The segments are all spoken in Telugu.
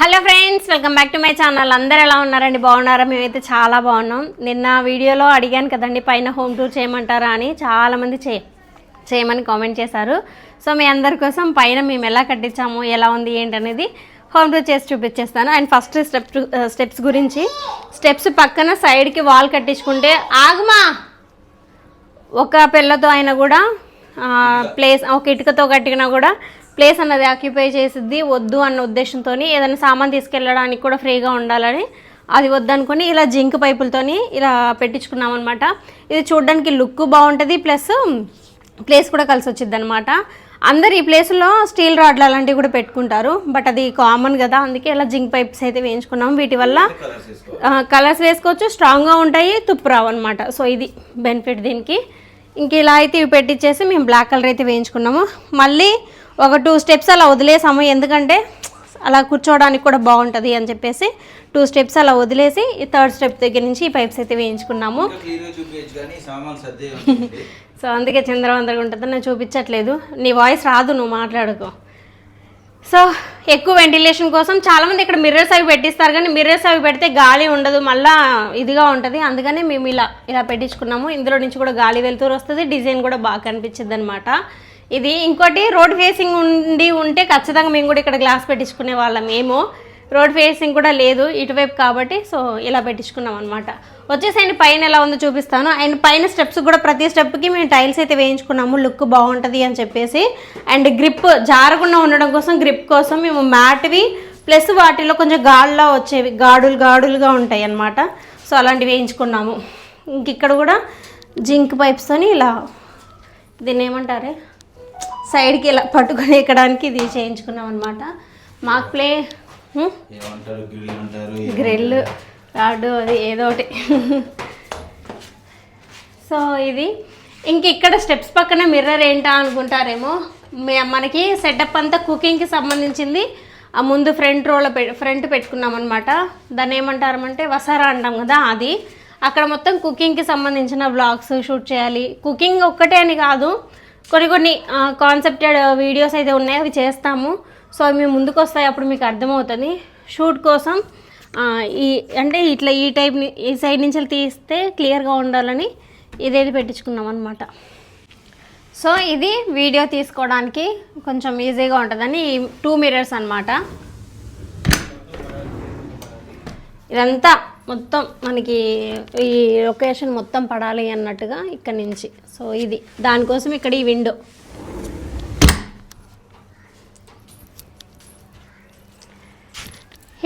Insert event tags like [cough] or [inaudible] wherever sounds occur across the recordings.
Hello friends welcome back to my channel. అందరు ఎలా ఉన్నారండి? బాగున్నారా? మేమైతే చాలా బాగున్నాం. నిన్న వీడియోలో అడిగాను కదండి పైన హోమ్ టూర్ చేయమంటారా అని. చాలామంది చే చేయమని కామెంట్ చేశారు. సో మీ అందరి కోసం పైన మేము ఎలా కట్టించాము ఎలా ఉంది ఏంటనేది హోమ్ టూర్ చేసి చూపించేస్తాను. అండ్ ఫస్ట్ స్టెప్ స్టెప్స్ గురించి. స్టెప్స్ పక్కన సైడ్కి వాల్ కట్టించుకుంటే ఆగుమా! ఒక పిల్లతో అయినా కూడా ప్లేస్ ఒక ఇటుకతో కట్టినా కూడా ప్లేస్ అన్నది ఆక్యుపై చేసిద్ది వద్దు అన్న ఉద్దేశంతో ఏదైనా సామాన్ తీసుకెళ్ళడానికి కూడా ఫ్రీగా ఉండాలని అది వద్దనుకొని ఇలా జింక్ పైపులతోని ఇలా పెట్టించుకున్నాం అనమాట ఇది చూడడానికి లుక్ బాగుంటుంది ప్లస్ ప్లేస్ కూడా కలిసి వచ్చింది అనమాట అందరు ఈ ప్లేస్లో స్టీల్ రాడ్లు అలాంటివి కూడా పెట్టుకుంటారు బట్ అది కామన్ కదా అందుకే ఇలా జింక్ పైప్స్ అయితే వేయించుకున్నాం. వీటి వల్ల కలర్స్ వేసుకోవచ్చు స్ట్రాంగ్గా ఉంటాయి తుప్పు రావు అనమాట సో ఇది బెనిఫిట్ దీనికి. ఇంక ఇలా అయితే ఇవి పెట్టించేసి మేము బ్లాక్ కలర్ అయితే వేయించుకున్నాము. మళ్ళీ ఒక టూ స్టెప్స్ అలా వదిలేసాము ఎందుకంటే అలా కూర్చోవడానికి కూడా బాగుంటుంది అని చెప్పేసి టూ స్టెప్స్ అలా వదిలేసి ఈ థర్డ్ స్టెప్ దగ్గర నుంచి ఈ పైప్స్ అయితే వేయించుకున్నాము. [laughs] సో అందుకే చంద్రవందరగా ఉంటుంది నేను చూపించట్లేదు. నీ వాయిస్ రాదు నువ్వు మాట్లాడుకో. సో ఎక్కువ వెంటిలేషన్ కోసం చాలామంది ఇక్కడ మిర్రర్స్ అవి పెట్టిస్తారు కానీ మిర్రర్స్ అవి పెడితే గాలి ఉండదు మళ్ళా ఇదిగా ఉంటుంది. అందుకని మేము ఇలా ఇలా పెట్టించుకున్నాము. ఇందులో నుంచి కూడా గాలి వెళ్తూరు వస్తుంది డిజైన్ కూడా బాగా కనిపించింది అనమాట ఇది ఇంకోటి రోడ్ ఫేసింగ్ ఉండి ఉంటే ఖచ్చితంగా మేము కూడా ఇక్కడ గ్లాస్ పెట్టించుకునే వాళ్ళం ఏమో. రోడ్ ఫేసింగ్ కూడా లేదు ఇటువైపు కాబట్టి సో ఇలా పెట్టించుకున్నాం అనమాట వచ్చేసండి పైన ఎలా ఉందో చూపిస్తాను. అండ్ పైన స్టెప్స్ కూడా ప్రతి స్టెప్కి మేము టైల్స్ అయితే వేయించుకున్నాము. లుక్ బాగుంటుంది అని చెప్పేసి. అండ్ గ్రిప్ జారకుండా ఉండడం కోసం గ్రిప్ కోసం మేము మ్యాట్వి ప్లస్ వాటిలో కొంచెం గాడులా వచ్చేవి గాడులు గాడులుగా ఉంటాయి అన్నమాట. సో అలాంటివి వేయించుకున్నాము. ఇంక ఇక్కడ కూడా జింక్ పైప్స్తోని ఇలా దీన్ని ఏమంటారే? సైడ్కి ఇలా పట్టుకొని ఎక్కడానికి ఇది చేయించుకున్నాం అనమాట మాకు ప్లే గ్రిల్ అంటారు గ్రిల్ రాడ్ అది ఏదో ఒకటి. సో ఇది. ఇంక ఇక్కడ స్టెప్స్ పక్కన మిర్రర్ ఏంటా అనుకుంటారేమో. మే- మనకి సెటప్ అంతా కుకింగ్కి సంబంధించింది. ఆ ముందు ఫ్రంట్ రోలో పె ఫ్రంట్ పెట్టుకున్నాం అనమాట దాన్ని ఏమంటారమంటే వసారా అంటాం కదా అది. అక్కడ మొత్తం కుకింగ్కి సంబంధించిన బ్లాగ్స్ షూట్ చేయాలి. కుకింగ్ ఒక్కటే అని కాదు. కొన్ని కొన్ని కాన్సెప్టెడ్ వీడియోస్ అయితే ఉన్నాయి అవి చేస్తాము. సో అవి మేము ముందుకు వస్తాయి అప్పుడు మీకు అర్థమవుతుంది. షూట్ కోసం ఈ అంటే ఇట్లా ఈ టైప్ ఈ సైడ్ నుంచి తీస్తే క్లియర్గా ఉండాలని ఇదేది పెట్టించుకున్నాం అనమాట సో ఇది వీడియో తీసుకోవడానికి కొంచెం ఈజీగా ఉంటుందని ఈ టూ మిరర్స్ అనమాట ఇదంతా మొత్తం మనకి ఈ లొకేషన్ మొత్తం పడాలి అన్నట్టుగా ఇక్కడ నుంచి. సో ఇది. దానికోసం ఇక్కడ ఈ విండో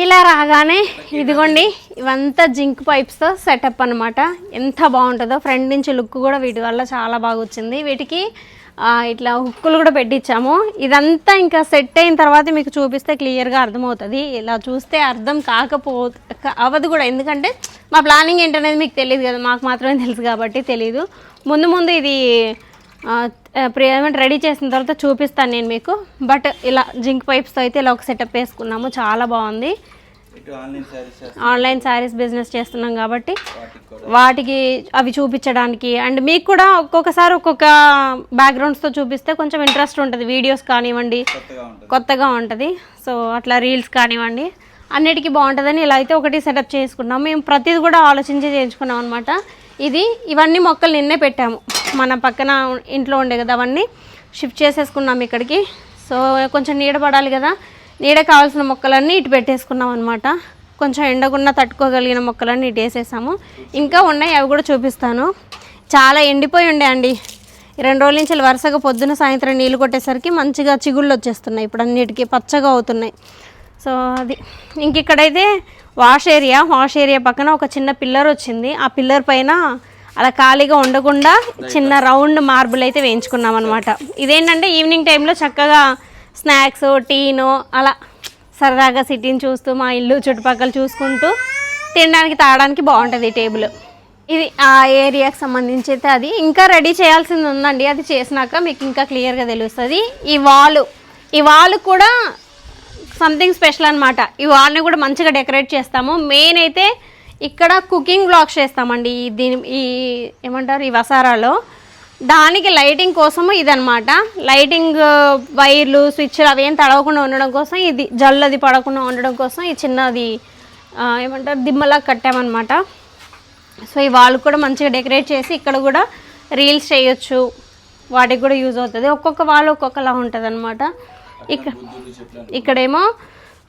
ఇలా రాగానే ఇదిగోండి ఇవంతా జింక్ పైప్స్తో సెటప్ అనమాట ఎంత బాగుంటుందో ఫ్రంట్ నుంచి లుక్ కూడా వీటి వల్ల చాలా బాగా వచ్చింది. వీటికి ఇట్లా హుక్కులు కూడా పెట్టించాము. ఇదంతా ఇంకా సెట్ అయిన తర్వాత మీకు చూపిస్తే క్లియర్గా అర్థమవుతుంది. ఇలా చూస్తే అర్థం కాకపో అవ్వదు కూడా. ఎందుకంటే మా ప్లానింగ్ ఏంటనేది మీకు తెలియదు కదా. మాకు మాత్రమే తెలుసు కాబట్టి తెలియదు ముందు ముందు ఇది ఏమంటే రెడీ చేసిన తర్వాత చూపిస్తాను నేను మీకు. బట్ ఇలా జింక్ పైప్స్తో అయితే ఇలా ఒక సెటప్ వేసుకున్నాము. చాలా బాగుంది. ఆన్లైన్ శారీస్ బిజినెస్ చేస్తున్నాం కాబట్టి వాటికి అవి చూపించడానికి అండ్ మీకు కూడా ఒక్కొక్కసారి ఒక్కొక్క బ్యాక్గ్రౌండ్స్తో చూపిస్తే కొంచెం ఇంట్రెస్ట్ ఉంటుంది. వీడియోస్ కానివ్వండి కొత్తగా ఉంటుంది. కొత్తగా ఉంటుంది. సో అట్లా రీల్స్ కానివ్వండి అన్నిటికీ బాగుంటుందని ఇలా అయితే ఒకటి సెటప్ చేసుకున్నాం. మేము ప్రతిది కూడా ఆలోచించి చేయించుకున్నాం అనమాట ఇది ఇవన్నీ మొక్కలు నిన్నే పెట్టాము. మన పక్కన ఇంట్లో ఉండే కదా అవన్నీ షిఫ్ట్ చేసేసుకున్నాం ఇక్కడికి. సో కొంచెం నీడ పడాలి కదా. నీడ కావాల్సిన మొక్కలన్నీ ఇటు పెట్టేసుకున్నాం అనమాట కొంచెం ఎండకుండా తట్టుకోగలిగిన మొక్కలన్నీ ఇటు వేసేసాము. ఇంకా ఉన్నాయి అవి కూడా చూపిస్తాను. చాలా ఎండిపోయి ఉండే అండి. రెండు రోజుల నుంచి వరుసగా పొద్దున సాయంత్రం నీళ్ళు కొట్టేసరికి మంచిగా చిగుళ్ళు వచ్చేస్తున్నాయి. ఇప్పుడు అన్నిటికీ పచ్చగా అవుతున్నాయి. సో అది. ఇంక ఇక్కడైతే వాష్ ఏరియా. వాష్ ఏరియా పక్కన ఒక చిన్న పిల్లర్ వచ్చింది. ఆ పిల్లర్ పైన అలా ఖాళీగా ఉండకుండా చిన్న రౌండ్ మార్బుల్ అయితే వేయించుకున్నాం అనమాట ఇదేంటంటే ఈవినింగ్ టైంలో చక్కగా స్నాక్స్ టీను అలా సరదాగా సిటీని చూస్తూ మా ఇల్లు చుట్టుపక్కల చూసుకుంటూ తినడానికి తాగడానికి బాగుంటుంది ఈ టేబుల్. ఇది ఆ ఏరియాకి సంబంధించి అయితే అది. ఇంకా రెడీ చేయాల్సింది ఉందండి. అది చేసినాక మీకు ఇంకా క్లియర్గా తెలుస్తుంది. ఈ వాలు ఈ వాలు కూడా సంథింగ్ స్పెషల్ అనమాట ఈ వాల్ని కూడా మంచిగా డెకరేట్ చేస్తాము. మెయిన్ అయితే ఇక్కడ కుకింగ్ బ్లాగ్స్ చేస్తామండి. దీని ఈ ఏమంటారు? ఈ వసారాలో దానికి లైటింగ్ కోసము ఇదనమాట లైటింగ్ వైర్లు స్విచ్లు అవి ఏం తడవకుండా ఉండడం కోసం ఇది జల్లది పడకుండా ఉండడం కోసం ఈ చిన్నది ఏమంటారు దిమ్మలా కట్టామన్నమాట. సో ఈ వాళ్ళు కూడా మంచిగా డెకరేట్ చేసి ఇక్కడ కూడా రీల్స్ చేయొచ్చు. వాటికి కూడా యూజ్ అవుతుంది. ఒక్కొక్క వాళ్ళు ఒక్కొక్కలా ఉంటుంది అనమాట ఇక్కడ ఇక్కడేమో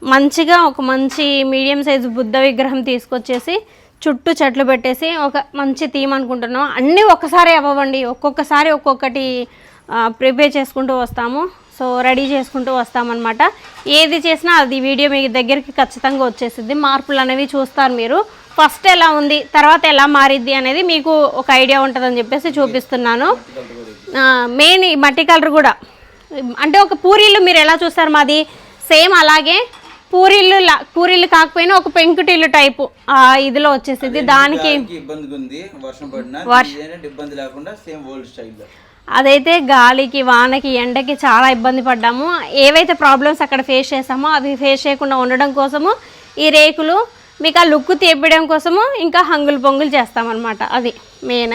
మంచిగా ఒక మంచి మీడియం సైజు బుద్ధ విగ్రహం తీసుకొచ్చేసి చుట్టూ చెట్లు పెట్టేసి ఒక మంచి థీమ్ అనుకుంటున్నాం. అన్నీ ఒక్కసారి అవ్వండి ఒక్కొక్కసారి ఒక్కొక్కటి ప్రిపేర్ చేసుకుంటూ వస్తాము. సో రెడీ చేసుకుంటూ వస్తామన్నమాట. ఏది చేసినా అది వీడియో మీ దగ్గరికి ఖచ్చితంగా వచ్చేసిద్ది. మార్పులు అనేవి చూస్తారు మీరు. ఫస్ట్ ఎలా ఉంది తర్వాత ఎలా మారిద్ది అనేది మీకు ఒక ఐడియా ఉంటుందని చెప్పేసి చూపిస్తున్నాను. మెయిన్ ఈ మట్టి కలర్ కూడా. అంటే ఒక పూరీలు మీరు ఎలా చూస్తారు మాది? సేమ్ అలాగే పూరీలు లా- పూరీలు కాకపోయినా ఒక పెంకుటిల్లు టైపు ఆ ఇదిలో వచ్చేసింది దానికి గాలికి ఇబ్బందిగా ఉంది వర్షం పడినా వర్ష- ఏంటంటే ఇబ్బంది లేకుండా సేమ్ ఓల్డ్ స్టైల్లో. అదైతే గాలికి వానకి ఎండకి చాలా ఇబ్బంది పడ్డాము. ఏవైతే ప్రాబ్లమ్స్ అక్కడ ఫేస్ చేసామో అవి ఫేస్ చేయకుండా ఉండడం కోసము ఈ రేకులు మీకు ఆ లుక్ తీపడం కోసము ఇంకా హంగులు పొంగులు చేస్తామన్నమాట. అది మెయిన్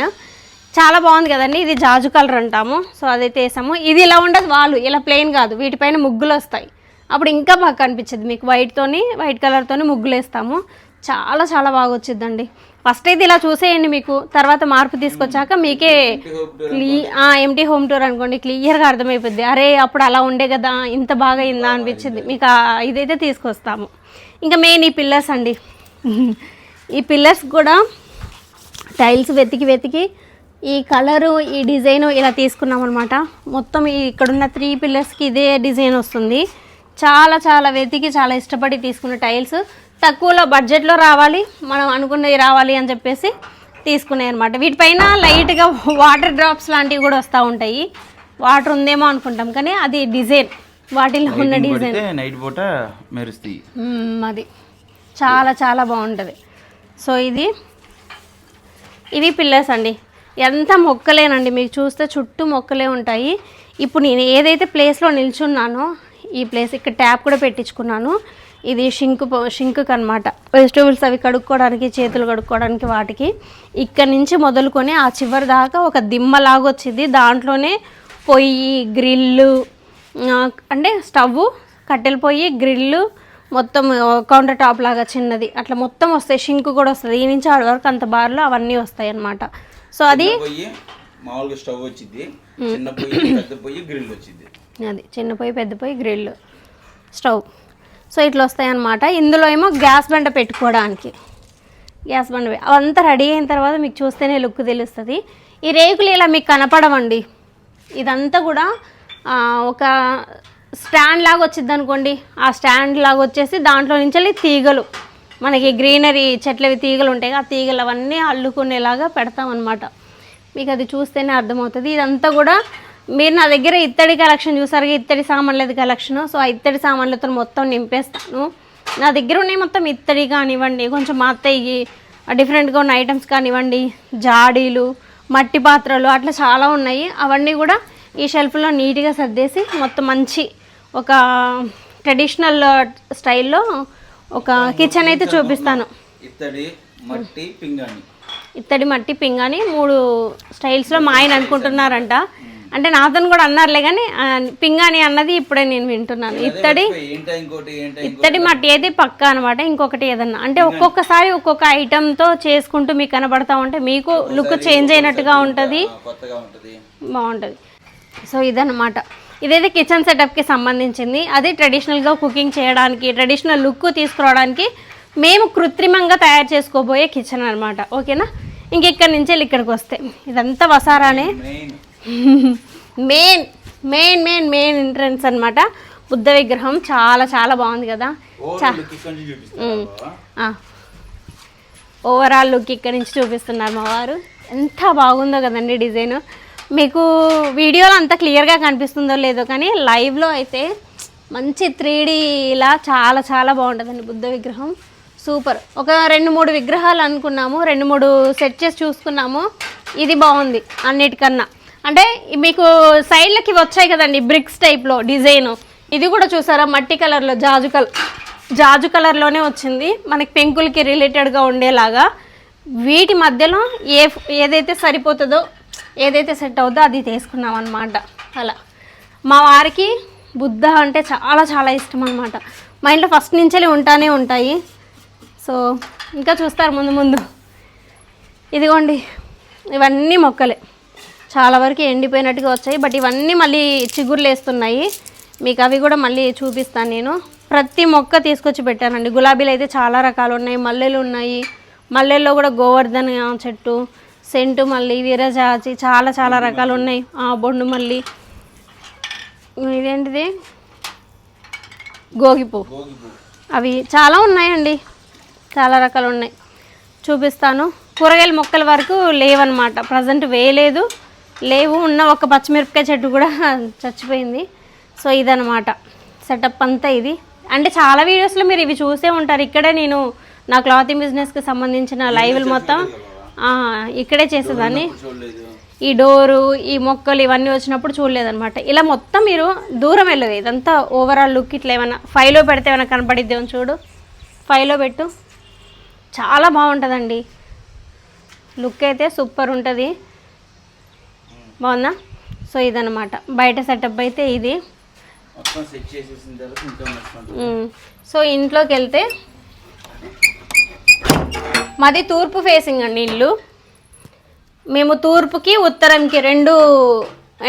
చాలా బాగుంది కదండి ఇది జాజు కలర్ అంటాము. సో అదైతే వేసాము. ఇది ఇలా ఉండదు వాళ్ళు ఇలా ప్లెయిన్ కాదు. వీటిపైన ముగ్గులు వస్తాయి. అప్పుడు ఇంకా బాగా కనిపించింది. మీకు వైట్తోని వైట్ కలర్తోని ముగ్గులు వేస్తాము చాలా చాలా బాగా వచ్చిందండి ఫస్ట్ అయితే ఇలా చూసేయండి మీకు. తర్వాత మార్పు తీసుకొచ్చాక మీకే క్లీ ఎంటీ హోమ్ టూర్ అనుకోండి. క్లియర్గా అర్థమైపోద్ది. అరే అప్పుడు అలా ఉండే కదా ఇంత బాగా అయిందా అనిపించింది. మీకు ఇదైతే తీసుకొస్తాము. ఇంకా మెయిన్ ఈ పిల్లర్స్ అండి. ఈ పిల్లర్స్ కూడా టైల్స్ వెతికి వెతికి ఈ కలరు ఈ డిజైన్ ఇలా తీసుకున్నాం అనమాట మొత్తం ఇక్కడున్న త్రీ పిల్లర్స్కి ఇదే డిజైన్ వస్తుంది. చాలా చాలా వెతికి చాలా ఇష్టపడి తీసుకున్న టైల్స్. తక్కువలో బడ్జెట్లో రావాలి మనం అనుకున్నవి రావాలి అని చెప్పేసి తీసుకున్నాయి అనమాట వీటిపైన లైట్గా వాటర్ డ్రాప్స్ లాంటివి కూడా వస్తూ ఉంటాయి. వాటర్ ఉందేమో అనుకుంటాం కానీ అది డిజైన్. వాటిలో ఉన్న డిజైన్. నైట్ పూట మెరుస్తాయి. అది. చాలా చాలా బాగుంటుంది. సో ఇది ఇవి పిల్లర్స్ అండి. ఎంత మొక్కలేనండి మీకు చూస్తే చుట్టూ మొక్కలే ఉంటాయి. ఇప్పుడు నేను ఏదైతే ప్లేస్లో నిల్చున్నానో ఈ ప్లేస్ ఇక్కడ ట్యాప్ కూడా పెట్టించుకున్నాను. ఇది షింక్ షింక్కి అనమాట వెజిటేబుల్స్ అవి కడుక్కోవడానికి చేతులు కడుక్కోవడానికి వాటికి. ఇక్కడ నుంచి మొదలుకొని ఆ చివరి దాకా ఒక దిమ్మలాగా వచ్చింది దాంట్లోనే పొయ్యి గ్రిల్లు అంటే స్టవ్ కట్టెల పొయ్యి గ్రిల్లు మొత్తం కౌంటర్ టాప్ లాగా చిన్నది. అట్లా మొత్తం వస్తాయి. షింక్ కూడా వస్తుంది ఈ నుంచి ఆడ వరకు అంత బార్లో అవన్నీ వస్తాయి అన్నమాట సో అది మామూలుగా స్టవ్ వచ్చింది. చిన్న పొయ్యి పెద్ద పొయ్యి గ్రిల్ వచ్చింది. అది చిన్న పొయ్యి పెద్ద పొయ్యి గ్రిల్ స్టవ్ సో ఇట్లా వస్తాయి అన్నమాట ఇందులో ఏమో గ్యాస్ బండ పెట్టుకోవడానికి. గ్యాస్ బండ అవంతా రెడీ అయిన తర్వాత మీకు చూస్తేనే లుక్ తెలుస్తుంది. ఈ రేకులు ఇలా మీకు కనపడవండి. ఇదంతా కూడా ఒక స్టాండ్ లాగా వచ్చింది అనుకోండి. ఆ స్టాండ్ లాగా వచ్చేసి దాంట్లో నుంచి వెళ్ళి తీగలు. మనకి గ్రీనరీ చెట్లవి తీగలు ఉంటాయి ఆ తీగలు అవన్నీ అల్లుకునేలాగా పెడతామన్నమాట. మీకు అది చూస్తేనే అర్థమవుతుంది. ఇదంతా కూడా మీరు నా దగ్గర ఇత్తడి కలెక్షన్ చూసారు ఇత్తడి సామాన్లది కలెక్షన్. సో ఆ ఇత్తడి సామాన్లతో మొత్తం నింపేస్తాను. నా దగ్గర ఉన్నాయి మొత్తం ఇత్తడి కానివ్వండి కొంచెం మా అత్తయ్యి డిఫరెంట్గా ఉన్న ఐటమ్స్ కానివ్వండి జాడీలు మట్టి పాత్రలు అట్లా చాలా ఉన్నాయి. అవన్నీ కూడా ఈ షెల్ఫ్లో నీట్గా సర్దేసి మొత్తం మంచి ఒక ట్రెడిషనల్ స్టైల్లో ఒక కిచెన్ అయితే చూపిస్తాను. ఇత్తడి మట్టి పింగాణి. ఇత్తడి మట్టి పింగాని మూడు స్టైల్స్లో మా ఆయన అనుకుంటున్నారంట. అంటే నాతో కూడా అన్నారులే కానీ ఆ, పింగాని అన్నది ఇప్పుడే నేను వింటున్నాను. ఇత్తడి ఇత్తడి మట్టి అయితే పక్కా అనమాట ఇంకొకటి ఏదన్నా. అంటే ఒక్కొక్కసారి ఒక్కొక్క ఐటెంతో చేసుకుంటూ మీకు కనబడతా ఉంటే మీకు లుక్ చేంజ్ అయినట్టుగా ఉంటది. బాగుంటుంది. సో ఇదన్నమాట. ఇదైతే కిచెన్ సెటప్కి సంబంధించింది. అది ట్రెడిషనల్గా కుకింగ్ చేయడానికి ట్రెడిషనల్ లుక్ తీసుకురావడానికి మేము కృత్రిమంగా తయారు చేసుకోబోయే కిచెన్ అనమాట ఓకేనా? ఇంక ఇక్కడి నుంచి వెళ్ళి ఇక్కడికి వస్తే. ఇదంతా వసారానే. Main main main main entrance అన్నమాట. బుద్ధ విగ్రహం చాలా చాలా బాగుంది కదా. ఓవరాల్ లుక్ ఇక్కడ నుంచి చూపిస్తున్నారు మా వారు. ఎంత బాగుందో కదండి డిజైన్. మీకు వీడియోలో అంత క్లియర్గా కనిపిస్తుందో లేదో కానీ లైవ్లో అయితే మంచి త్రీ ఇలా చాలా చాలా బాగుంటుందండి బుద్ధ విగ్రహం. సూపర్. ఒక రెండు మూడు విగ్రహాలు అనుకున్నాము రెండు మూడు సెట్ చేసి చూసుకున్నాము. ఇది బాగుంది అన్నిటికన్నా. అంటే మీకు సైడ్లకి వచ్చాయి కదండి బ్రిక్స్ టైప్లో డిజైన్. ఇది కూడా చూసారా మట్టి కలర్లో జాజు కలర్ జాజు కలర్లోనే వచ్చింది. మనకి పెంకులకి రిలేటెడ్గా ఉండేలాగా. వీటి మధ్యలో ఏ ఏదైతే సరిపోతుందో ఏదైతే సెట్ అవుతుందో అది తీసుకున్నాం అనమాట అలా. మా వారికి బుద్ధ అంటే చాలా చాలా ఇష్టం అనమాట మా ఇంట్లో ఫస్ట్ నుంచే ఉంటానే ఉంటాయి. సో ఇంకా చూస్తారు ముందు ముందు. ఇదిగోండి ఇవన్నీ మొక్కలే. చాలా వరకు ఎండిపోయినట్టుగా వచ్చాయి బట్ ఇవన్నీ మళ్ళీ చిగుర్లు వేస్తున్నాయి. మీకు అవి కూడా మళ్ళీ చూపిస్తాను నేను. ప్రతి మొక్క తీసుకొచ్చి పెట్టానండి. గులాబీలు అయితే చాలా రకాలు ఉన్నాయి మల్లెలు ఉన్నాయి. మల్లెల్లో కూడా గోవర్ధన చెట్టు సెంటు మల్లి వీరజాజి చాలా చాలా రకాలు ఉన్నాయి. ఆ, బొండు మల్లి. ఇదేంటిది? గోగిపూ. అవి చాలా ఉన్నాయండి. చాలా రకాలు ఉన్నాయి. చూపిస్తాను. కూరగాయల మొక్కల వరకు లేవన్నమాట. ప్రజెంట్ వేయలేదు. లేవు. ఉన్న ఒక పచ్చిమిరపకాయ చెట్టు కూడా చచ్చిపోయింది. సో ఇదనమాట సెటప్ అంతా ఇది. అంటే చాలా వీడియోస్లో మీరు ఇవి చూసే ఉంటారు. ఇక్కడే నేను నా క్లాతింగ్ బిజినెస్కి సంబంధించిన లైవ్లు మొత్తం ఇక్కడే చేసేదాన్ని. ఈ డోరు ఈ మొక్కలు ఇవన్నీ వచ్చినప్పుడు చూడలేదనమాట ఇలా మొత్తం మీరు దూరం వెళ్ళదు ఇదంతా ఓవరాల్ లుక్ ఇట్లా ఏమైనా ఫైవ్లో పెడితే ఏమైనా కనపడిద్దేమో చూడు. ఫైవ్లో పెట్టు. చాలా బాగుంటుందండి. లుక్ అయితే సూపర్ ఉంటుంది. బాగుందా? సో ఇదనమాట బయట సెటప్ అయితే ఇది. సో ఇంట్లోకి వెళ్తే మాది తూర్పు ఫేసింగ్ అండి ఇల్లు. మేము తూర్పుకి ఉత్తరంకి రెండు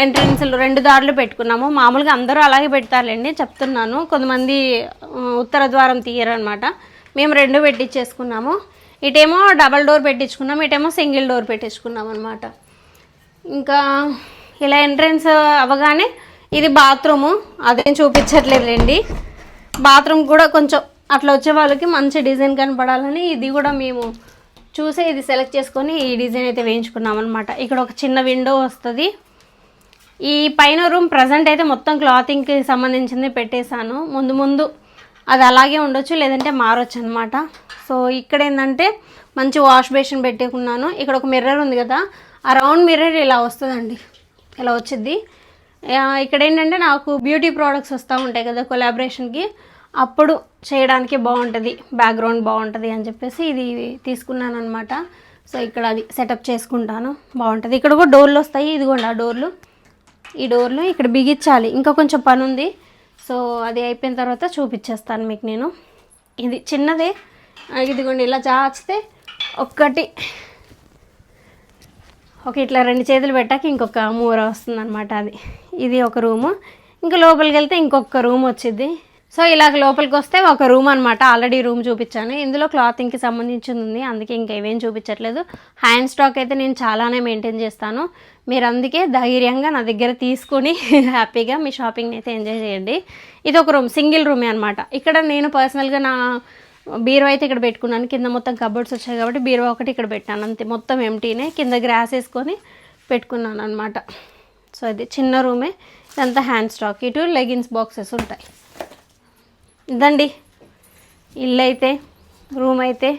ఎంట్రన్స్లు రెండు దారులు పెట్టుకున్నాము. మామూలుగా అందరూ అలాగే పెడతారులేండి చెప్తున్నాను. కొంతమంది ఉత్తర ద్వారం తీయరు అనమాట మేము రెండు పెట్టించేసుకున్నాము ఇటేమో డబల్ డోర్ పెట్టించుకున్నాం ఇటేమో సింగిల్ డోర్ పెట్టించుకున్నాం అనమాట ఇంకా ఇలా ఎంట్రన్స్ అవగానే ఇది బాత్రూము అదేం చూపించట్లేదులేండి. బాత్రూమ్ కూడా కొంచెం అట్లా వచ్చే వాళ్ళకి మంచి డిజైన్ కనపడాలని ఇది కూడా మేము చూసి ఇది సెలెక్ట్ చేసుకొని ఈ డిజైన్ అయితే వేయించుకున్నాం అనమాట ఇక్కడ ఒక చిన్న విండో వస్తుంది. ఈ పైన రూమ్ ప్రజెంట్ అయితే మొత్తం క్లాతింగ్కి సంబంధించింది పెట్టేశాను. ముందు ముందు అది అలాగే ఉండొచ్చు లేదంటే మారొచ్చు అనమాట సో ఇక్కడ ఏంటంటే మంచి వాష్ బేసిన్ పెట్టుకున్నాను. ఇక్కడ ఒక మిర్రర్ ఉంది కదా ఆ రౌండ్ మిర్రర్ ఇలా వస్తుందండి. ఇలా వచ్చింది ఇక్కడ ఏంటంటే నాకు బ్యూటీ ప్రోడక్ట్స్ వస్తూ ఉంటాయి కదా కొలాబరేషన్కి. అప్పుడు చేయడానికి బాగుంటుంది బ్యాక్గ్రౌండ్ బాగుంటుంది అని చెప్పేసి ఇది తీసుకున్నాను అనమాట సో ఇక్కడ అది సెటప్ చేసుకుంటాను బాగుంటుంది. ఇక్కడ కూడా డోర్లు వస్తాయి ఇదిగోండి ఆ డోర్లు. ఈ డోర్లు ఇక్కడ బిగించాలి. ఇంకా కొంచెం పని ఉంది సో అది అయిపోయిన తర్వాత చూపించేస్తాను మీకు నేను. ఇది చిన్నదే. ఇదిగోండి ఇలా చాచితే ఒక్కటి. ఒక ఇట్లా రెండు చేతులు పెట్టాక ఇంకొక మూర వస్తుందన్నమాట అది. ఇది ఒక రూము. ఇంకా లోపలికి వెళ్తే ఇంకొక రూమ్ వచ్చింది సో ఇలాగ లోపలికి వస్తే ఒక రూమ్ అనమాట ఆల్రెడీ రూమ్ చూపించాను. ఇందులో క్లాతింగ్కి సంబంధించింది ఉంది. అందుకే ఇంకా ఇవేం చూపించట్లేదు. హ్యాండ్ స్టాక్ అయితే నేను చాలానే మెయింటైన్ చేస్తాను. మీరు అందుకే ధైర్యంగా నా దగ్గర తీసుకొని [laughs] హ్యాపీగా మీ షాపింగ్ని అయితే ఎంజాయ్ చేయండి. ఇది ఒక రూమ్ సింగిల్ రూమే అనమాట ఇక్కడ నేను పర్సనల్గా నా బీరువా అయితే ఇక్కడ పెట్టుకున్నాను. కింద మొత్తం కబోర్డ్స్ వచ్చాయి కాబట్టి బీరువా ఒకటి ఇక్కడ పెట్టాను. అంతే మొత్తం ఎంటీనే కింద గ్రాస్ వేసుకొని పెట్టుకున్నాను అనమాట సో ఇది చిన్న రూమే ఇదంతా హ్యాండ్ స్టాక్ ఇటు లెగిన్స్ బాక్సెస్ ఉంటాయి. ఇదండి. ఇల్లు అయితే రూమ్ అయితే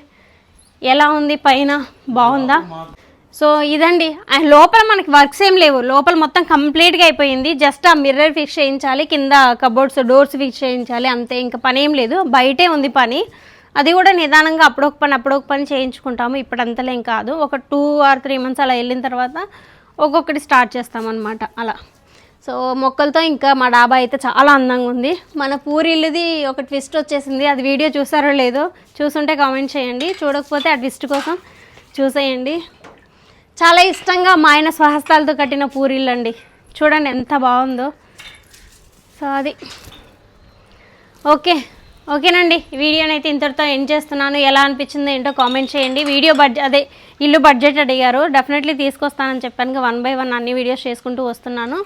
ఎలా ఉంది పైన? బాగుందా? సో ఇదండి. లోపల మనకి వర్క్స్ ఏం లేవు. లోపల మొత్తం కంప్లీట్గా అయిపోయింది. జస్ట్ ఆ మిర్రర్ ఫిక్స్ చేయించాలి కింద కబోర్డ్స్ డోర్స్ ఫిక్స్ చేయించాలి అంతే. ఇంకా పని ఏం లేదు. బయటే ఉంది పని. అది కూడా నిదానంగా అప్పుడొక పని అప్పుడొక పని చేయించుకుంటాము. ఇప్పుడంతలేం కాదు. ఒక టూ ఆర్ త్రీ మంత్స్ అలా వెళ్ళిన తర్వాత ఒక్కొక్కటి స్టార్ట్ చేస్తామన్నమాట. అలా. సో మొక్కలతో ఇంకా మా డాబా అయితే చాలా అందంగా ఉంది. మన పూరిల్లుది ఒక ట్విస్ట్ వచ్చేసింది. అది వీడియో చూసారో లేదో చూసుంటే కామెంట్ చేయండి. చూడకపోతే ఆ ట్విస్ట్ కోసం చూసేయండి. చాలా ఇష్టంగా మా ఆయన స్వహస్తాలతో కట్టిన పూరిల్లు అండి చూడండి ఎంత బాగుందో. సో అది. ఓకే. ఓకేనండి. వీడియోని అయితే ఇంతటితో ఎండ్ చేస్తున్నాను. ఎలా అనిపించిందో ఏంటో కామెంట్ చేయండి. వీడియో బడ్జెట్ అదే ఇల్లు బడ్జెట్ అడిగారు. డెఫినెట్లీ తీసుకొస్తానని చెప్పాను. వన్ బై వన్ అన్ని వీడియోస్ చేసుకుంటూ వస్తున్నాను.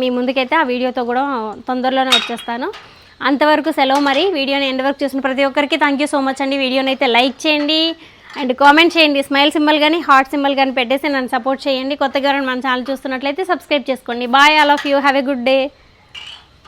మీ ముందుకైతే ఆ వీడియోతో కూడా తొందరలోనే వచ్చేస్తాను. అంతవరకు సెలవు మరి. వీడియోని ఎండ్ వరకు చూసిన ప్రతి ఒక్కరికి థ్యాంక్ యూ సో మచ్ అండి. వీడియోని అయితే లైక్ చేయండి. అండ్ కామెంట్ చేయండి. స్మైల్ సింబల్ కానీ హార్ట్ సింబల్ కానీ పెట్టేసి నన్ను సపోర్ట్ చేయండి. కొత్తగా మన ఛానల్ చూస్తున్నట్లయితే సబ్స్క్రైబ్ చేసుకోండి. Bye all of you have a good day